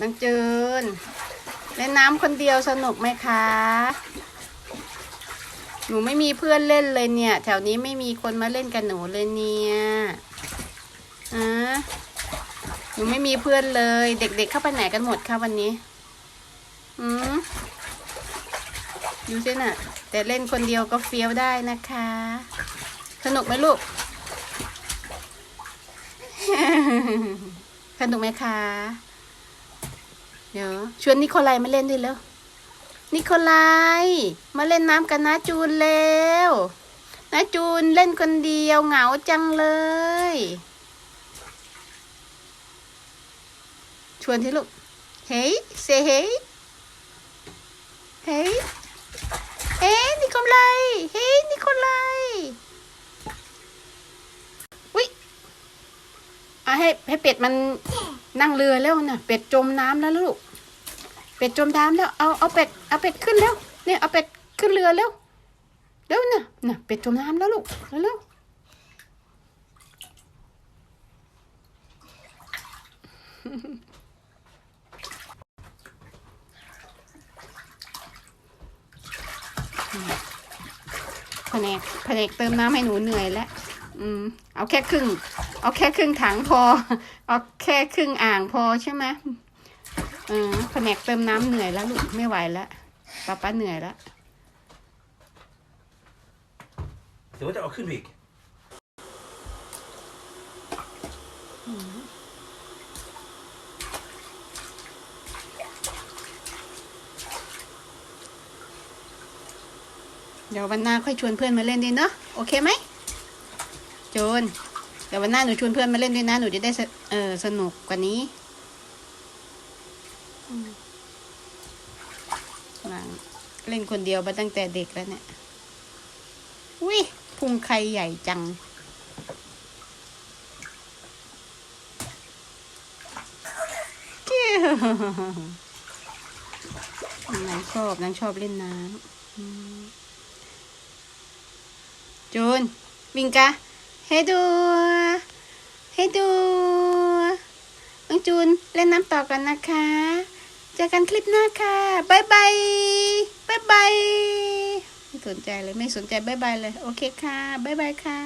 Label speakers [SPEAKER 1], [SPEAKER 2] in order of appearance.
[SPEAKER 1] น้องจูนเล่นน้ำคนเดียวสนุกไหมคะ หนูไม่มีเพื่อนเล่นเลยเนี่ย แถวนี้ไม่มีคนมาเล่นกับหนูเลยเนี่ยอะหนูไม่มีเพื่อนเลย เด็กๆเข้าไปไหนกันหมดคะวันนี้ อืมดูสิน่ะแต่เล่นคนเดียวก็เฟี้ยวได้นะคะ สนุกไหมลูก สนุกไหมคะ เดี๋ยวชวนนิโคลายมาเล่นด้วยแล้ว นิโคลายมาเล่นน้ำกันนะจูนเร็วนะจูนเล่นคนเดียวเหงาจังเลย ชวนที่ลูก เฮ้ยเซเฮ้ยเฮ้ยเฮ้ยนิโคลายเฮ้ยนิโคลายอุ้ยอะให้ให้เป็ดมัน นั่งเรือแล้วนะเป็ดจมน้ำแล้วลูก เป็ดจมน้ำแล้ว เอาเอาเป็ดเอาเป็ดขึ้นแล้ว เนี่ยเอาเป็ดขึ้นเรือแล้วเร็วน่ะน่ะเป็ดจมน้ำแล้วลูกเร็วแผนกแผนกเติมน้ำให้หนูเหนื่อยแล้ว อืม เอาแค่ครึ่ง เอาแค่ครึ่งถังพอ เอาแค่ครึ่งอ่างพอใช่ไหมเออแผนกเติมน้ำเหนื่อยแล้วลูกไม่ไหวแล้วป้าป้าเหนื่อยแล้ว
[SPEAKER 2] Det var ikke Akkervik.
[SPEAKER 1] เดี๋ยววันหน้าค่อยชวนเพื่อนมาเล่นดีเนาะโอเคไหมโจนเดี๋ยววันหน้าหนูชวนเพื่อนมาเล่นด้วยนะหนูจะได้สเออสนุกกว่านี้หลังเล่นคนเดียวมาตั้งแต่เด็กแล้วเนี่ยอุ้ยพุงใครใหญ่จังเกี้นางชอบนางชอบเล่นน้ำจูน วิงกา ให้ดู ให้ดูน้องจูนเล่นน้ำต่อกันนะคะ เจอกันคลิปหน้าค่ะบายบายบายบายไม่สนใจเลยไม่สนใจบายบายเลย โอเคค่ะบายบายค่ะ